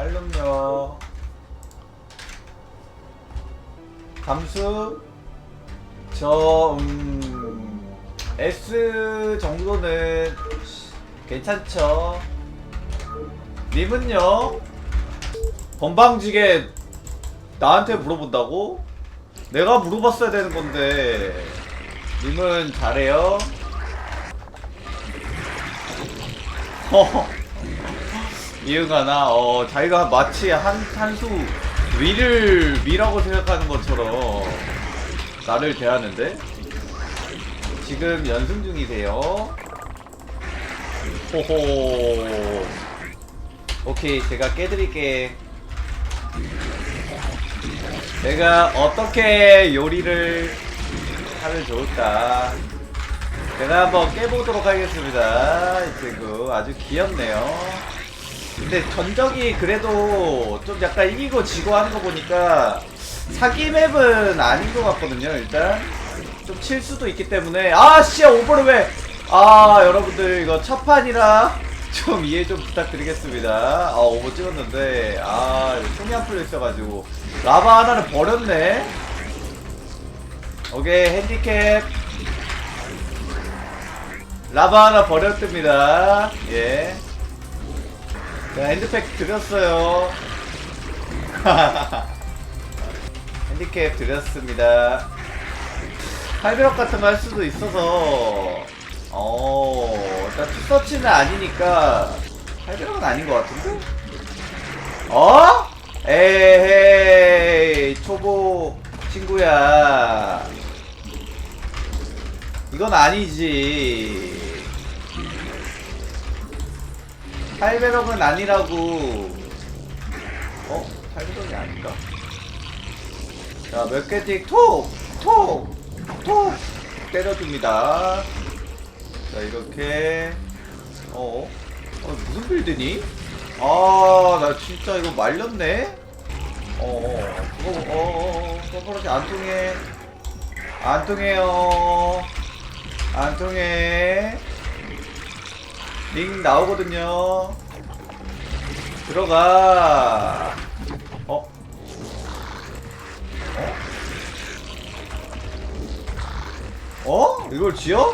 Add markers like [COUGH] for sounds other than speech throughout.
활lum력 감수. 저 음, S 정도는 괜찮죠. 님은요? 건방지게 나한테 물어본다고? 내가 물어봤어야 되는 건데. 님은 잘해요? [LAUGHS] 허 이응하나 어 자기가 마치 한 한수 위를 위라고 생각하는 것처럼 나를 대하는데? 지금 연승 중이세요. 호호. 오케이 제가 깨드릴게. 내가 어떻게 요리를 하면 좋을까? 제가 한번 깨보도록 하겠습니다 이 친구. 아주 귀엽네요 근데 전적이 그래도 좀 약간 이기고 지고 하는 거 보니까 사기 맵은 아닌 것 같거든요 일단. 좀 칠 수도 있기 때문에. 아씨 오버를 왜아 여러분들 이거 첫 판이라 좀 이해 좀 부탁드리겠습니다. 아 오버 찍었는데. 아 손이 안 풀려 있어가지고. 라바 하나를 버렸네. 오케이 핸디캡. 라바 하나 버렸습니다. 예 자, 핸드팩 드렸어요. [LAUGHS] 핸디캡 드렸습니다. 팔벼락 같은 거 할 수도 있어서, 어, 일단 투서치는 아니니까, 팔벼락은 아닌 것 같은데? 어? 에헤이, 초보 친구야. 이건 아니지. 800억은 아니라고. 어? 800억이 아닌가? 자, 몇 개씩 톡! 톡! 톡! 때려줍니다. 자, 이렇게. 어? 어, 무슨 빌드니? 아, 나 진짜 이거 말렸네? 어, 어, 그거, 어, 어, 어, 그거 그렇게 안 통해. 안 통해요. 안 통해. 링 나오거든요. 들어가. 어? 어? 어? 이걸 지어?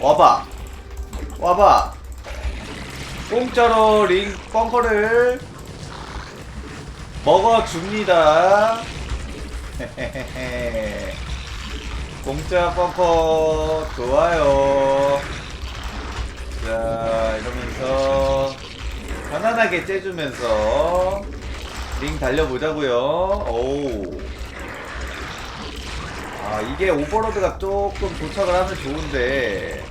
와봐. 와봐. 공짜로 링 벙커를 먹어줍니다. [LAUGHS] 공짜 벙커 좋아요. 자 이러면서 편안하게 째주면서 링 달려보자고요. 오. 아 이게 오버로드가 조금 도착을 하면 좋은데.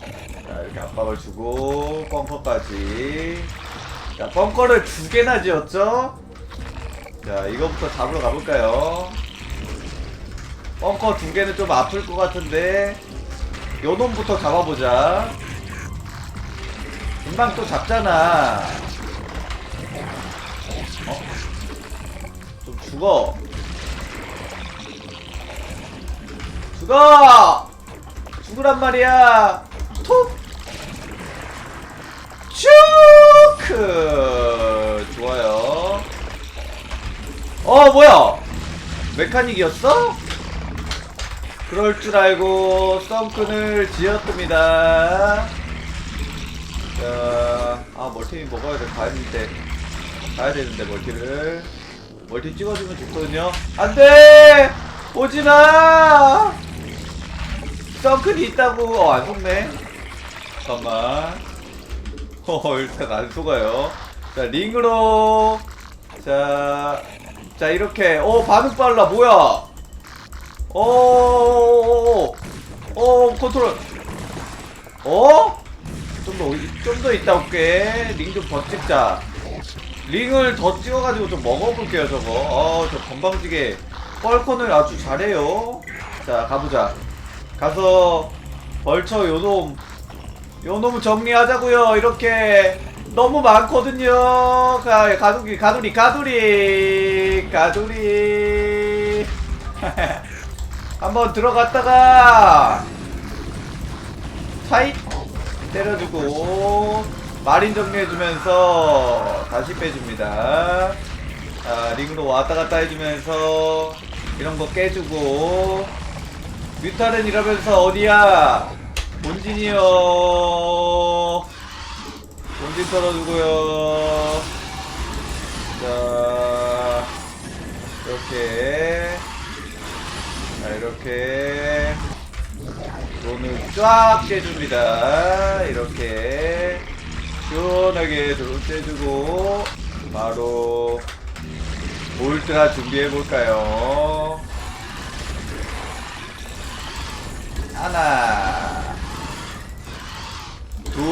자 이렇게 압박을 주고 벙커까지. 자 벙커를 두 개나 지었죠? 자 이거부터 잡으러 가볼까요? 벙커 두 개는 좀 아플 것 같은데 요 놈부터 잡아보자 금방 또 잡잖아. 어? 좀 죽어. 죽어! 죽으란 말이야. 톡! 슈크! 좋아요. 어, 뭐야? 메카닉이었어? 그럴 줄 알고 썬큰을 지었습니다. 자, 아 멀티 먹어야 돼. 가야 되는데, 가야 되는데 멀티를 멀티 찍어주면 좋거든요. 안돼, 오지 마. 썬큰이 있다고. 어, 안 속네. 잠깐만. 어, 일단 안 속아요. 자, 링으로. 자, 자 이렇게. 어, 반응 빨라. 뭐야? 어, 어, 어, 컨트롤. 어? 좀 더, 좀더 있다 올게. 링 좀 더 찍자. 링을 더 찍어가지고 좀 먹어볼게요, 저거. 어, 저 건방지게 뻘컨을 아주 잘해요. 자, 가보자. 가서, 벌쳐 요놈, 요놈 정리하자고요 이렇게. 너무 많거든요. 가, 가두기, 가두리, 가두리, 가두리. [LAUGHS] 한번 들어갔다가, 차이 때려주고 마린 정리해주면서 다시 빼줍니다. 자, 링으로 왔다 갔다 해주면서 이런 거 깨주고 뮤탈은 이러면서 어디야? 본진이요. 본진 털어주고요. 자, 이렇게. 자, 이렇게. 돈을 쫙 째줍니다. 이렇게. 시원하게 드론 째주고, 바로, 울트라 준비해볼까요? 하나, 둘,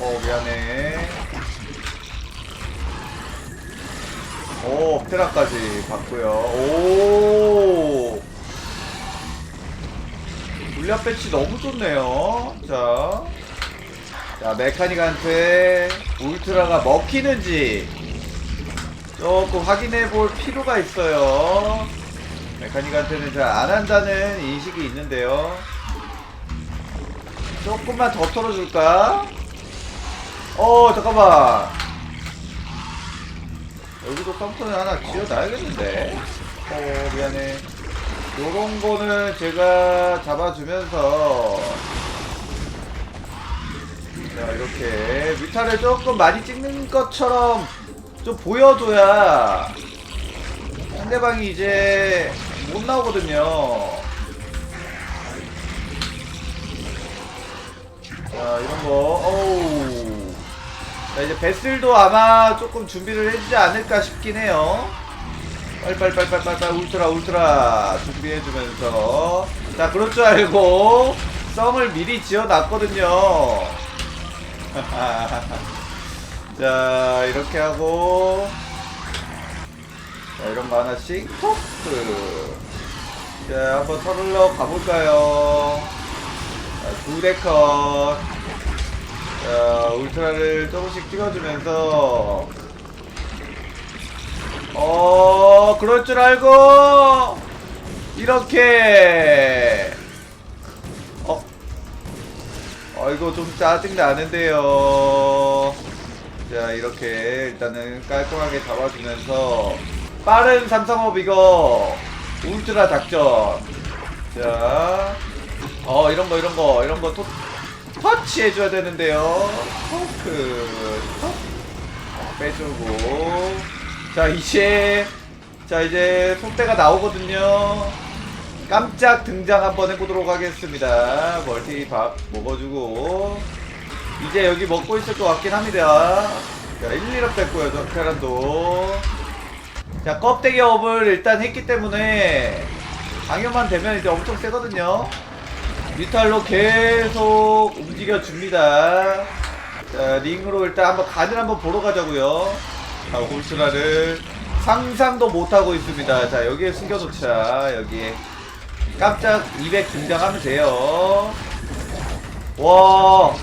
어, 미안해. 오, 테라까지 봤고요. 오! 물량 배치 너무 좋네요. 자. 자, 메카닉한테 울트라가 먹히는지 조금 확인해 볼 필요가 있어요. 메카닉한테는 잘 안 한다는 인식이 있는데요. 조금만 더 털어줄까? 어, 잠깐만. 여기도 컴퓨터 하나 지어놔야겠는데. 어, 미안해. 요런 거는 제가 잡아주면서. 자, 이렇게. 뮤타를 조금 많이 찍는 것처럼 좀 보여줘야 상대방이 이제 못 나오거든요. 자, 이런 거. 어우. 자, 이제 베슬도 아마 조금 준비를 해주지 않을까 싶긴 해요. 빨빨빨빨빨빨 울트라 울트라 준비해주면서 자 그럴 줄 알고 썸을 미리 지어놨거든요. [LAUGHS] 자 이렇게 하고 자 이런 거 하나씩 토크 자 한번 털으러 가볼까요? 자, 두대 컷. 자 울트라를 조금씩 찍어주면서 어, 그럴 줄 알고 이렇게 어, 어 이거 좀 짜증 나는데요. 자 이렇게 일단은 깔끔하게 잡아주면서 빠른 삼성업 이거 울트라 작전. 자, 어 이런 거 이런 거 이런 거 토, 터치 해줘야 되는데요. 토크 톡 빼주고. 자 이제 자 이제 손대가 나오거든요. 깜짝 등장 한번 해보도록 하겠습니다. 멀티 밥 먹어주고. 이제 여기 먹고 있을 것 같긴 합니다. 자 1, 2업 됐고요 저 테란도. 자 껍데기 업을 일단 했기 때문에 방역만 되면 이제 엄청 세거든요. 뮤탈로 계속 움직여 줍니다. 자 링으로 일단 한번 간을 한번 보러 가자고요. 자, 울트라를 상상도 못하고 있습니다. 자, 여기에 숨겨놓자. 여기에. 깜짝 200 등장하면 돼요. 와.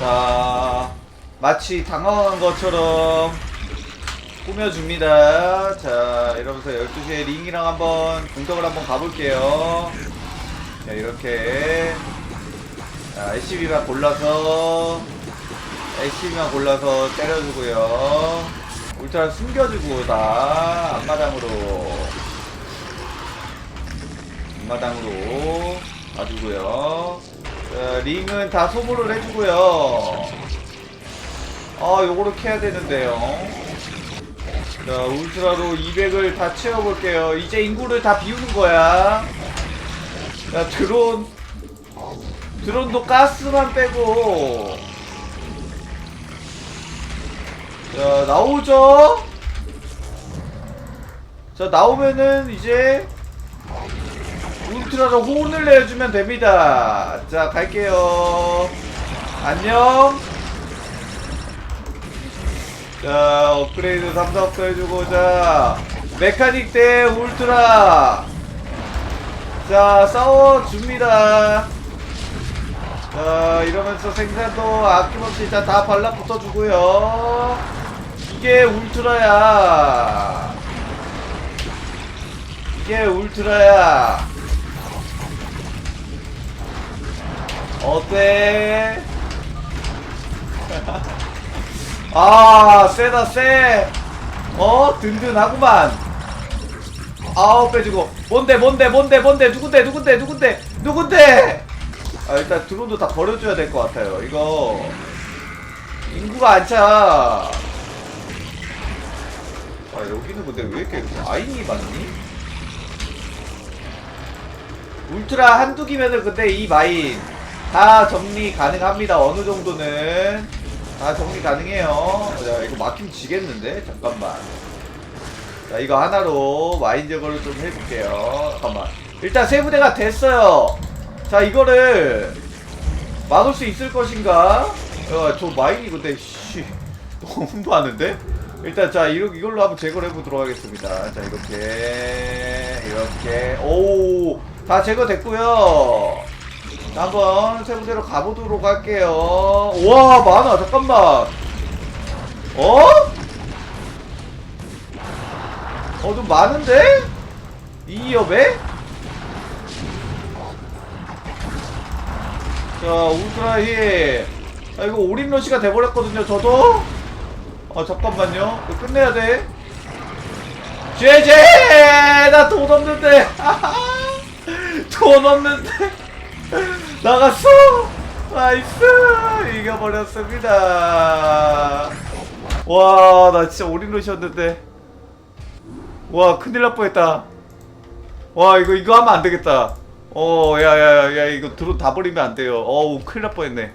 자, 마치 당황한 것처럼 꾸며줍니다. 자, 이러면서 12시에 링이랑 한번 공격을 한번 가볼게요. 자, 이렇게. 자, SCV만 골라서 애쉬만 골라서 때려주고요. 울트라 숨겨주고 다 앞마당으로 앞마당으로 가주고요. 자, 링은 다 소모를 해주고요. 아, 요거를 캐야 되는데요. 자, 울트라로 200을 다 채워볼게요. 이제 인구를 다 비우는 거야. 자, 드론 드론도 가스만 빼고 자 나오죠? 자 나오면은 이제 울트라로 혼을 내주면 됩니다. 자 갈게요. 안녕. 자 업그레이드 3사업도 해주고 자 메카닉 대 울트라. 자 싸워줍니다. 자 이러면서 생산도 아낌없이 다, 다 발라붙어 주고요 이게 울트라야 이게 울트라야 어때? [LAUGHS] 아 세다 세. 어 든든하구만. 아우 빼주고 뭔데 뭔데 뭔데 뭔데 누군데 누군데 누군데 누군데? 아 일단 드론도 다 버려줘야 될 것 같아요. 이거 인구가 안 차. 아 여기는 근데 왜 이렇게 아인이 많니? 울트라 한두 기면은 근데 이 마인 다 정리 가능합니다. 어느 정도는 다 정리 가능해요. 자 이거 막힘 지겠는데 잠깐만. 자 이거 하나로 마인 제거를 좀 해볼게요. 잠깐만. 일단 세 부대가 됐어요. 자 이거를 막을 수 있을 것인가? 야, 저 마인이 근데 씨 [LAUGHS] 너무 많은데? 일단 자 이걸로 한번 제거를 해보도록 하겠습니다. 자 이렇게 이렇게 오 다 제거됐고요. 자, 한번 세 부대로 가보도록 할게요. 와 많아 잠깐만. 어? 어 좀 많은데? 이 엽에? 자 울트라히 아 이거 올인러시가 돼버렸거든요 저도 아 잠깐만요. 이거 끝내야 돼. 제제! 나돈 없는데. [LAUGHS] 돈 없는데. [LAUGHS] 나갔어. 나이스. 이겨버렸습니다. 와 나 진짜 올인러시였는데. 와 큰일 날 뻔했다. 와 이거 이거 하면 안 되겠다. 어 야야야 야, 이거 드론 다 버리면 안 돼요. 어우 큰일 날 뻔했네